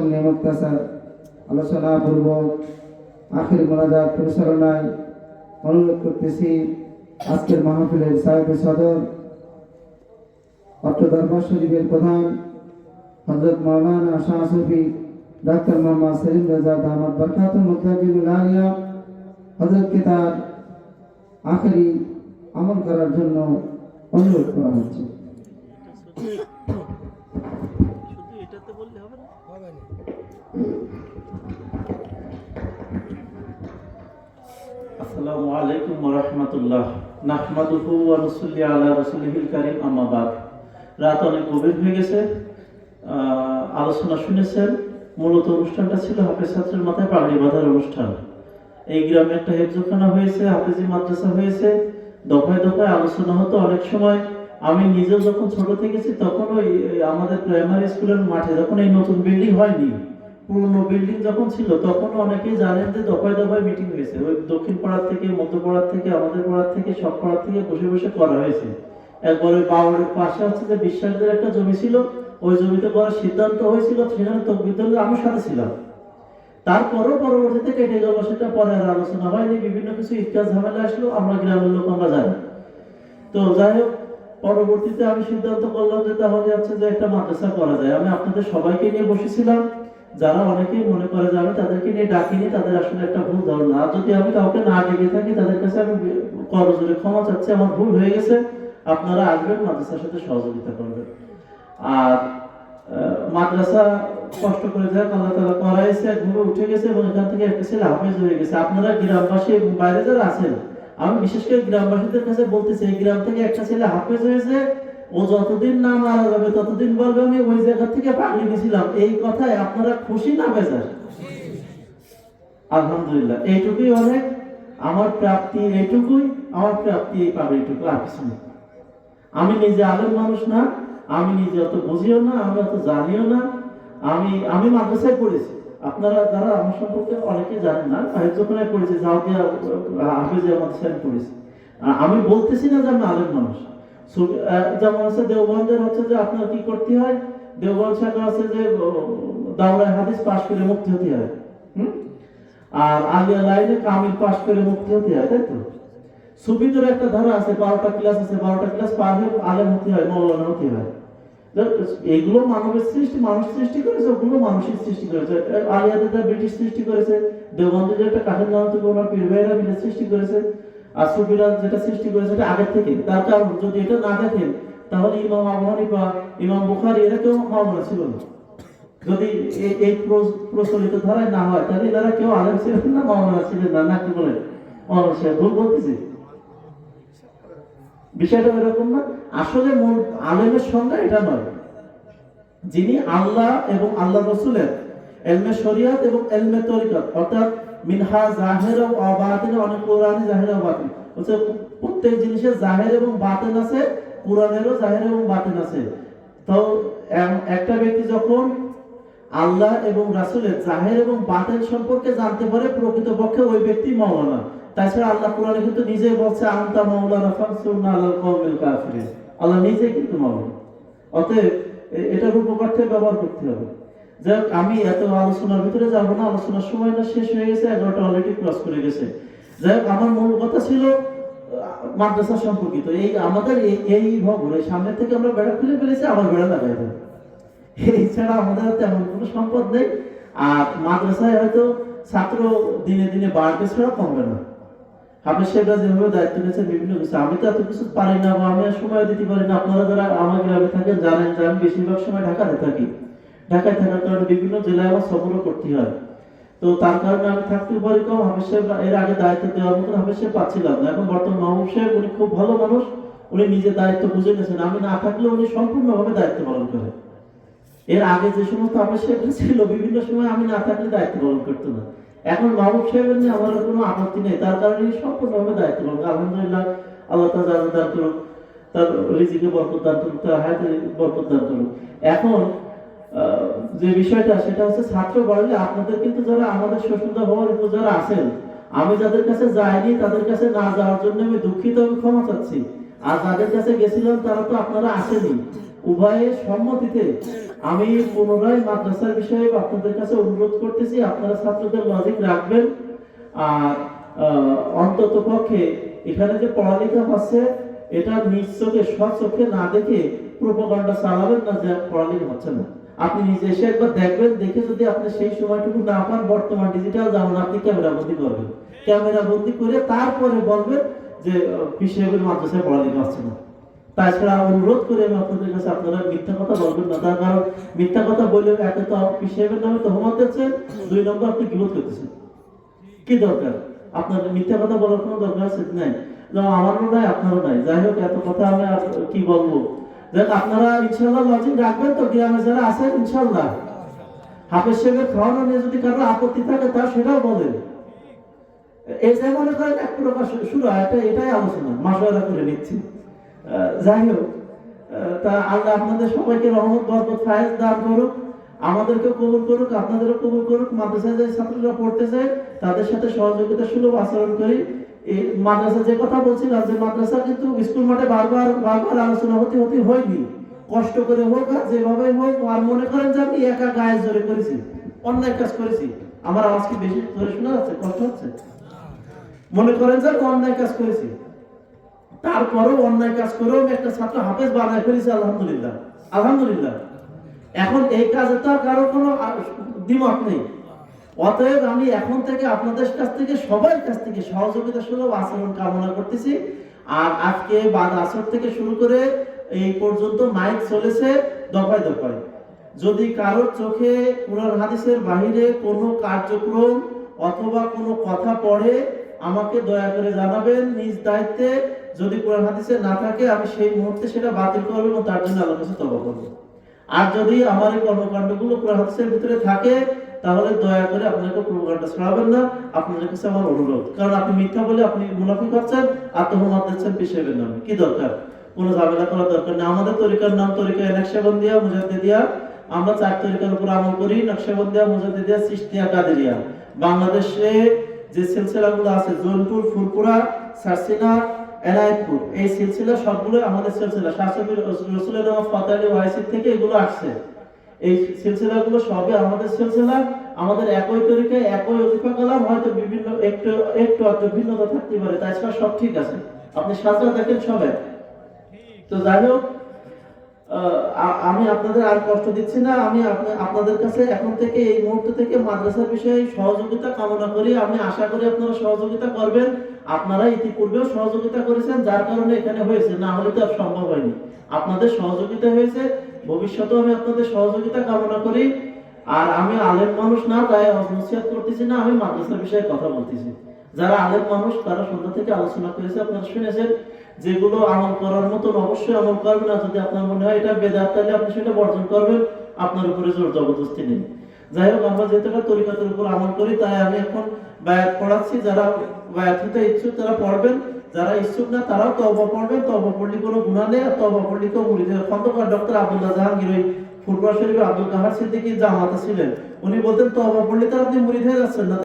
সামনে মুক্তাসার আলোচনা পূর্বক আখির মোনাজাত পরিচালনায় অনুরোধ করতেছি আজকের মাহফিলের সাহেব সদর অত্র দরবার শরীফের প্রধান হজরত মৌলানা শাহ সুফি ডাক্তার মোহাম্মদ সেলিম রাজা দামাদ বরকাত আলিয়া হজরতকে তার আখেরি আমল করার জন্য অনুরোধ করা হচ্ছে শুধু এটাতে বললে হবে না আসসালামু রাত অনেক গভীর হয়ে গেছে। আলোচনা শুনেছেন। মূলত অনুষ্ঠানটা ছিল হাফেজ ছাত্রের মাথায় পাগড়ি বাঁধার অনুষ্ঠান। এই গ্রামে একটা হেফজোখানা হয়েছে, হাফেজি মাদ্রাসা হয়েছে। দফায় দফায় আলোচনা হতো অনেক সময়। আমি নিজেও যখন ছোট থেকেছি তখন ওই আমাদের প্রাইমারি স্কুলের মাঠে যখন এই নতুন বিল্ডিং হয়নি, পুরনো বিল্ডিং যখন ছিল তখন অনেকেই জানেন যে দফায় দফায় মিটিং হয়েছে। ওই দক্ষিণ পাড়ার থেকে, মধ্য পাড়ার থেকে, আমাদের পাড়ার থেকে, সব পাড়ার থেকে বসে বসে করা হয়েছে। একবার ওই বাউরের পাশে হচ্ছে যে বিশ্বাসদের একটা জমি ছিল, ওই জমিতে করার সিদ্ধান্ত হয়েছিল সেখানে তকবির দলে আমি সাথে ছিলাম। তারপরও পরবর্তীতে কেটে গেল, সেটা পরে আর আলোচনা হয়নি, বিভিন্ন কিছু ইতিহাস ঝামেলা আসলো, আমরা গ্রামের লোক আমরা জানি। তো যাই হোক পরবর্তীতে আমি সিদ্ধান্ত করলাম যে তাহলে হচ্ছে যে একটা মাদ্রাসা করা যায়। আমি আপনাদের সবাইকে নিয়ে বসেছিলাম। যারা অনেকেই মনে করে যে আমি তাদেরকে নিয়ে ডাকিনি, তাদের আসলে একটা ভুল ধারণা। আর যদি আমি কাউকে না ডেকে থাকি, তাদের কাছে আমি করজোরে ক্ষমা চাচ্ছি। আমার ভুল হয়ে গেছে। আপনারা আসবেন, মাদ্রাসার সাথে সহযোগিতা করবেন। আর মাদ্রাসা কষ্ট করে যাক, আল্লাহ তালা করাইছে একভাবে উঠে গেছে এবং এখান থেকে একটা ছেলে হাফেজ হয়ে গেছে। আপনারা গ্রামবাসী বাইরে যারা আছেন আমি বিশেষ করে গ্রামবাসীদের কাছে বলতেছি এই গ্রাম থেকে একটা ছেলে হাফেজ হয়েছে, ও যতদিন না মারা যাবে, ততদিন বলবে আমি ওই জায়গা থেকে পাগলি গেছিলাম। এই কথায় আপনারা খুশি না বেজার? আলহামদুলিল্লাহ, এইটুকুই অনেক আমার প্রাপ্তি এইটুকুই, আমার প্রাপ্তি এই পাগলিটুকু আর কিছু নেই আমি নিজে আলেম মানুষ না, আমি নিজে অত বুঝিও না, আমি অত জানিও না, আমি আমি মাদ্রাসায় পড়েছি। আপনারা যারা আমার সম্পর্কে অনেকে জানেন না হেফজোখানায় পড়েছি জাওদিয়া হাফেজিয়া মাদ্রাসায় পড়েছি আ- আমি বলতেছি না যে আমি আলেম মানুষ। যেমন আছে দেওবন্দের হচ্ছে যে আপনার কি করতে হয়? দেওবন্দ শাখা আছে যে ও, দাওরায় হাদিস পাশ করে মুক্তি হতে হয়। হুম? আর আলিয়া লাইনে কামিল পাশ করে মুক্তি হতে হয় তাই তো? সুবিধের একটা ধারা আছে বারোটা ক্লাস আছে বারোটা ক্লাস পার হয়ে আলেম হতে হয় মৌলানা হতে হয়। দেখ, এইগুলো মানবের সৃষ্টি মানুষ সৃষ্টি করেছে ওগুলো মানুষের সৃষ্টি করেছে। ব্রিটিশ সৃষ্টি করেছে কাঠের মিলে সৃষ্টি করেছে যেটা সৃষ্টি করেছে আগের থেকে। তার কারণ যদি এটা না দেখেন তাহলে ইমাম ইমাম বুখারি এরা কেউ মামলা ছিল না। যদি এই- প্রচলিত ধারায় না হয় তাহলে এরা কেউ আলেম ছিলেন না মামলা ছিলেন না না কি বলে মামলা সাহেব ভুল বলতেছি। বিষয়টা এরকম না। আসলে মূল আলেমের সংজ্ঞা এটা নয়। যিনি আল্লাহ এবং আল্লাহ রসুলের এলমে শরিয়াত এবং এলমে তরিকত, অর্থাৎ মিনহা জাহের ও বাতিন, অনেক কোরআনে জাহের ও বাতিন। হচ্ছে প্রত্যেক জিনিসের জাহের এবং বাতিন আছে, কোরআনেরও জাহের এবং বাতিন আছে। তো একটা ব্যক্তি যখন আল্লাহ এবং রাসূলের জাহের এবং বাতিন সম্পর্কে জানতে পারে, প্রকৃতপক্ষে ওই ব্যক্তি মাওলানা। তাছাড়া আল্লাহ কোরআনে কিন্তু নিজেই বলছে আনতা মাওলানা আলাল কওমিল কাফিরিন। আল্লাহ কিন্তু অতএব এ- এটার উপকার্থে ব্যবহার করতে হবে। যাই হোক, আমি এত আলোচনার ভিতরে যাব না আলোচনার সময়টা শেষ হয়ে গেছে এগারোটা অলরেডি ক্রস করে গেছে। আমার মূল কথা ছিল মাদ্রাসা সম্পর্কিত। এই আমাদের এই- ভবন সামনে থেকে আমরা বেড়া খুলে ফেলেছি আবার বেড়া লাগাই দেবো। এই ছাড়া আমাদের আর তেমন কোনো সম্পদ নেই। আর মাদ্রাসায় হয়তো ছাত্র দিনে দিনে বাড়বে ছাড়া কমবে না। সাহেব সাহেব সাহেব খুব ভালো মানুষ। উনি নিজে দায়িত্ব বুঝে নিয়েছেন। আমি না থাকলে উনি সম্পূর্ণভাবে দায়িত্ব পালন করেন এর আগে যে সমস্ত হাফেজ সাহেবরা ছিল, বিভিন্ন সময় আমি না থাকলে দায়িত্ব পালন করতো না। এখন মাহবুব সাহেবের নিয়ে আমার কোনো আপত্তি নেই। তার কারণে সম্পূর্ণভাবে দায়িত্ব পালন আলহামদুলিল্লাহ, আল্লাহ জানা দান করুন তার রিজিকে বরকত দান করুন তার বরকত দান করুন এখন যে বিষয়টা, সেটা হচ্ছে ছাত্র বাড়লে আপনাদের কিন্তু যারা আমাদের একটু যারা আছেন, আমি যাদের কাছে যাইনি, তাদের কাছে না যাওয়ার জন্য আমি দুঃখিত আমি ক্ষমা চাচ্ছি। আর যাদের কাছে গেছিলাম, তারা তো আপনারা আসেনি। উভয়ের সম্মতিতে আমি পুনরায় মাদ্রাসার বিষয়ে আপনাদের কাছে অনুরোধ করতেছি, আপনারা ছাত্রদের লজিক রাখবেন। আর অন্তত পক্ষে এখানে যে পড়ালেখা হচ্ছে, এটা নিজ চোখে চোখে না দেখে প্রোপাগান্ডা চালাবেন না, যে পড়ালেখা হচ্ছে না। আপনি নিজে এসে একবার দেখবেন, দেখে যদি আপনি সেই সময়টুকু না পান, বর্তমান ডিজিটাল যেমন আপনি ক্যামেরা বন্দি করবেন। ক্যামেরা বন্দি করে তারপরে বলবেন যে পিসেবের মাদ্রাসায় পড়ালেখা হচ্ছে না। তাছাড়া অনুরোধ করে আমি আপনাদের কাছে, আপনারা মিথ্যা কথা বলবেন না। তার কারণ, মিথ্যা কথা বলে একে তো তহমত দুই নম্বর আপনি করতেছেন। কি দরকার? আপনার মিথ্যা কথা বলার কোনো দরকার আছে? নাই। আমারও নাই আপনারও নাই। যাই হোক, এত কথা আমি কি বলব? দেখ আপনারা ইনশাল্লাহ লজিক রাখবেন তো, গ্রামে যারা আছেন ইনশাল্লাহ হাফেজ সাহেবের খাওয়ানো নিয়ে যদি কারও আপত্তি থাকে তা সেটাও বলেন। এই যে মনে করেন, এক প্রকার শুরু এটা এটাই আলোচনা। মাসোয়ারা করে নিচ্ছি। যাই হোক তা আল্লাহ আপনাদের সবাইকে রহমত, বরকত, ফায়েজ দান করুক। আমাদেরকেও কবুল করুক, আপনাদেরও কবুল করুক। মাদ্রাসায় যে ছাত্ররা পড়তেছে তাদের সাথে সহযোগিতা সুলভ আচরণ করি। এই মাদ্রাসা যে কথা বলছিলাম যে মাদ্রাসা কিন্তু স্কুল মাঠে বারবার বারবার আলোচনা হতে হতে হয়নি। কষ্ট করে হোক আর যেভাবে হোক, আর মনে করেন যে আমি একা গায়ে জোরে করেছি, অন্যায় কাজ করেছি। আমার আওয়াজ কি বেশি ধরে শোনা যাচ্ছে, কষ্ট হচ্ছে? মনে করেন যে আমি অন্যায় কাজ করেছি। তারপরেও অন্যায় কাজ করেও একটা ছাত্র হাফেজ বানায় ফেলেছি, আলহামদুলিল্লাহ। আলহামদুলিল্লাহ। এখন এই কাজে আর কারও কোনো দ্বিমত নেই। অতএব আমি এখন থেকে আপনাদের কাছ থেকে, সবার কাছ থেকে সহযোগিতা সুলভ আচরণ কামনা করতেছি। আর আজকে বাদ আসর থেকে শুরু করে এই পর্যন্ত মাইক চলেছে দফায় দফায়। যদি কারোর চোখে কোরআন হাদিসের বাহিরে কোনো কার্যক্রম অথবা কোনো কথা পড়ে, আমাকে দয়া করে জানাবেন। নিজ দায়িত্বে যদি কোরআন হাদিসে না থাকে, আমি সেই মুহূর্তে সেটা বাতিল করব এবং তার জন্য আল্লাহর কাছে তবা করব। আর যদি আমার এই কর্মকাণ্ডগুলো কোরআন হাদিসের ভিতরে থাকে, তাহলে দয়া করে আপনাকে প্রোগ্রামটা ছড়াবেন না। আপনাদের কাছে আমার অনুরোধ, কারণ আপনি মিথ্যা বলে আপনি মুনাফিক হচ্ছেন আত্মহমাত দিচ্ছেন পেশেবের নামে কি দরকার? কোনো ঝামেলা করার দরকার নেই। আমাদের তরিকার নাম তরিকা নকশাবন্দিয়া মুজাদ্দিদিয়া। আমরা চার তরিকার উপর আমল করি নকশাবন্দিয়া মুজাদ্দিদিয়া, সিস্তিয়া, কাদেরিয়া। বাংলাদেশে যে সিলসিলাগুলো আছে, জোনপুর, ফুরপুরা, সারসিনা এনায়েতপুর এই সিলসিলা সবগুলো আমাদের সিলসিলা। শাসবি রসুলের ফাতালি ওয়াইসির থেকে এগুলো আসছে। এই সিলসিলাগুলো সবই আমাদের সিলসিলা। আমাদের একই তরিকায় একই অজিফা কালাম, হয়তো বিভিন্ন একটু একটু আধটু ভিন্নতা থাকতে পারে তাছাড়া সব ঠিক আছে। আপনি সাজরা দেখেন সবাই তো যাই হোক আমি আপনাদের আর কষ্ট দিচ্ছি না। আমি আপনাদের কাছে এখন থেকে, এই মুহূর্ত থেকে মাদ্রাসার বিষয়ে সহযোগিতা কামনা করি। আমি আশা করি আপনারা সহযোগিতা করবেন। আপনারা ইতিপূর্বেও সহযোগিতা করেছেন, যার কারণে এখানে হয়েছে, না হলে তো সম্ভব হয়নি। আপনাদের সহযোগিতা হয়েছে, ভবিষ্যতেও আমি আপনাদের সহযোগিতা কামনা করি। আর আমি আলেম মানুষ না, তাই নসিহত করতেছি না, আমি মাদ্রাসার বিষয়ে কথা বলতেছি। যারা আলেম মানুষ, তারা সন্ধ্যা থেকে আলোচনা করেছে, আপনারা শুনেছেন। যেগুলো আমল করার মতন অবশ্যই আমল করবেন, আর যদি আপনার মনে হয় এটা বেদাত, তাহলে আপনি সেটা বর্জন করবেন, আপনার উপরে জোর জবরদস্তি নেই। যাই হোক, আমরা যেহেতু তরিকাতের উপর আমল করি, তাই আমি এখন বায়াত পড়াচ্ছি, যারা বায়াত হতে ইচ্ছুক তারা পড়বেন, যারা ইচ্ছুক না তারাও তবা পড়বেন। তবা পড়লে কোনো গুণা নেই, আর তবা পড়লে কেউ মুড়িদের খন্দকার ডক্টর আব্দুল্লাহ জাহাঙ্গীর ওই ফুটবল শরীফে আব্দুল কাহার সিদ্দিকি জামাতে ছিলেন। উনি বলতেন তবা পড়লে তার আপনি মুড়ি হয়ে যাচ্ছেন না।